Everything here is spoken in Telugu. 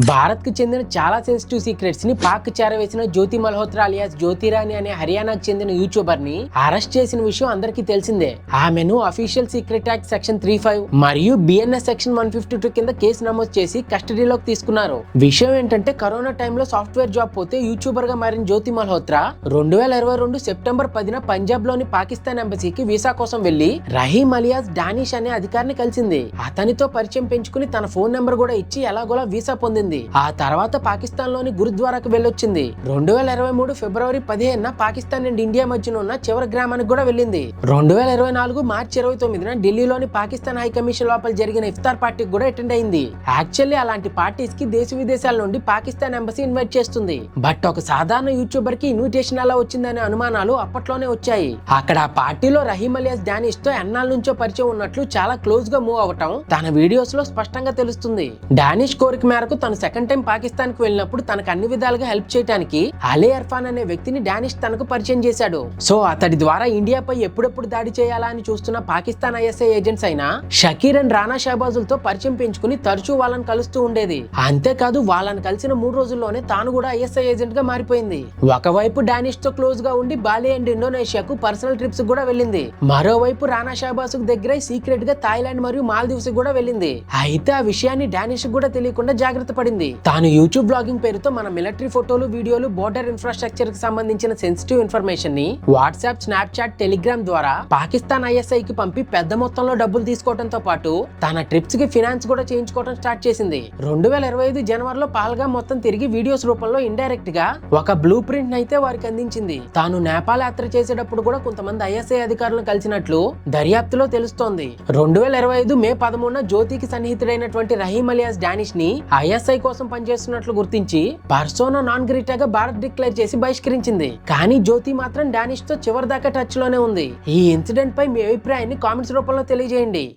భారత్కు చెందిన చాలా సెన్సిటివ్ సీక్రెట్స్ని పాక్ చేరవేసిన జ్యోతి మల్హోత్రా అలియాస్ జ్యోతిరాణి అనే హర్యానాకు చెందిన యూట్యూబర్ని అరెస్ట్ చేసిన విషయం అందరికీ తెలిసిందే. ఆమెను official secret act section three five మరియు BNS section one fifty two కింద కేసు నమోదు చేసి కస్టడీలోకి తీసుకున్నారు. విషయం ఏంటంటే కరోనా టైంలో సాఫ్ట్వేర్ జాబ్ పోతే యూట్యూబర్గా మారిన జ్యోతి మల్హోత్రా రెండు వేల ఇరవై రెండు సెప్టెంబర్ పదిన పంజాబ్లోని పాకిస్తాన్ ఎంబసీకి వీసా కోసం వెళ్ళి రహీమ్ అలియాస్ డానిష్ అనే అధికారిని కలిసింది. అతనితో పరిచయం పెంచుకుని తన ఫోన్ నెంబర్ కూడా ఇచ్చి ఎలాగోలా వీసా పొందింది. ఆ తర్వాత పాకిస్తాన్లోని గురుద్వారాకు వెళ్ళొచ్చింది. రెండు వేల ఇరవై మూడు ఫిబ్రవరి పదిహేనున పాకిస్తాన్ అండ్ ఇండియా మధ్యన ఉన్న చివరి గ్రామానికి కూడా వెళ్ళింది. రెండు వేల ఇరవై నాలుగు మార్చి ఇరవై తొమ్మిదిన ఢిల్లీలోని పాకిస్తాన్ హై కమిషన్ లోపల జరిగిన ఇఫ్తార్ పార్టీకి కూడా అటెండ్ అయింది. యాక్చువల్లీ అలాంటి పార్టీస్కి దేశ విదేశాల నుండి పాకిస్తాన్ ఎంబసీ ఇన్వైట్ చేస్తుంది. బట్ ఒక సాధారణ యూట్యూబర్కి ఇన్విటేషన్ ఎలా వచ్చిందనే అనుమానాలు అప్పట్లోనే వచ్చాయి. అక్కడ ఆ పార్టీలో రహీమ్ అలియాస్ డానిష్తో ఎన్నాళ్ళ నుంచో పరిచయం ఉన్నట్లు చాలా క్లోజ్గా మూవ్ అవటం తన వీడియోస్లో స్పష్టంగా తెలుస్తుంది. డానిష్ కోరిక మేరకు తన సెకండ్ టైం పాకిస్తాన్కు వెళ్ళినప్పుడు తనకు అన్ని విధాలుగా హెల్ప్ చేయడానికి అలీ అర్ఫాన్ అనే వ్యక్తిని డానిష్ తనకు పరిచయం చేశాడు. సో అతడి ద్వారా ఇండియాపై ఎప్పుడెప్పుడు దాడి చేయాలా అని చూస్తున్న పాకిస్తాన్ ఐఎస్ఐ ఏజెంట్స్ అయిన షకీర్ అండ్ రానా షహబాజులతో పరిచయం పెంచుకుని తరచూ వాళ్ళని కలుస్తూ ఉండేది. అంతేకాదు వాళ్ళని కలిసిన మూడు రోజుల్లోనే తాను కూడా ఐఎస్ఐ ఏజెంట్గా మారిపోయింది. ఒకవైపు డానిష్తో క్లోజ్గా ఉండి బాలి అండ్ ఇండోనేషియాకు పర్సనల్ ట్రిప్స్ కూడా వెళ్ళింది. మరోవైపు రానా షహబాజ్ దగ్గర సీక్రెట్గా థాయిలాండ్ మరియు మాల్దీవ్స్ కూడా వెళ్ళింది. అయితే ఆ విషయాన్ని డానిష్ కూడా తెలియకుండా జాగ్రత్త పడింది తాను యూట్యూబ్ బ్లాగింగ్ పేరుతో మన మిలిటరీ ఫోటోలు వీడియోలు బోర్డర్ ఇన్ఫ్రాస్ట్రక్చర్కి సంబంధించిన సెన్సిటివ్ ఇన్ఫర్మేషన్ని వాట్సాప్ స్నాప్చాట్ టెలిగ్రామ్ ద్వారా పాకిస్తాన్ ఐఎస్ఐ కి పంపి పెద్ద మొత్తంలో డబ్బులు తీసుకోవడంతో పాటు తన ట్రిప్స్కి ఫినాన్స్ కూడా చేయించుకోవడం స్టార్ట్ చేసింది. రెండు వేల ఇరవై ఐదు జనవరిలో పాల్గా మొత్తం తిరిగి వీడియోస్ రూపంలో ఇండైరెక్ట్గా ఒక బ్లూ ప్రింట్ అయితే వారికి అందించింది. తాను నేపాల్ యాత్ర చేసేటప్పుడు కూడా కొంతమంది ఐఎస్ఐ అధికారులను కలిసినట్లు దర్యాప్తులో తెలుస్తోంది. రెండు వేల ఇరవై ఐదు మే పదమూడున జ్యోతికి సన్నిహితుడైనటువంటి రహీం అలియాస్ డానిష్ని ఐఎస్ఐ కోసం పనిచేస్తున్నట్లు గుర్తించి పర్సోనా నాన్ గ్రీటాగా భారత్ డిక్లేర్ చేసి బహిష్కరించింది. కానీ జ్యోతి మాత్రం డానిష్తో చివరి దాకా టచ్లోనే ఉంది. ఈ ఇన్సిడెంట్ పై మీ అభిప్రాయాన్ని కామెంట్స్ రూపంలో తెలియజేయండి.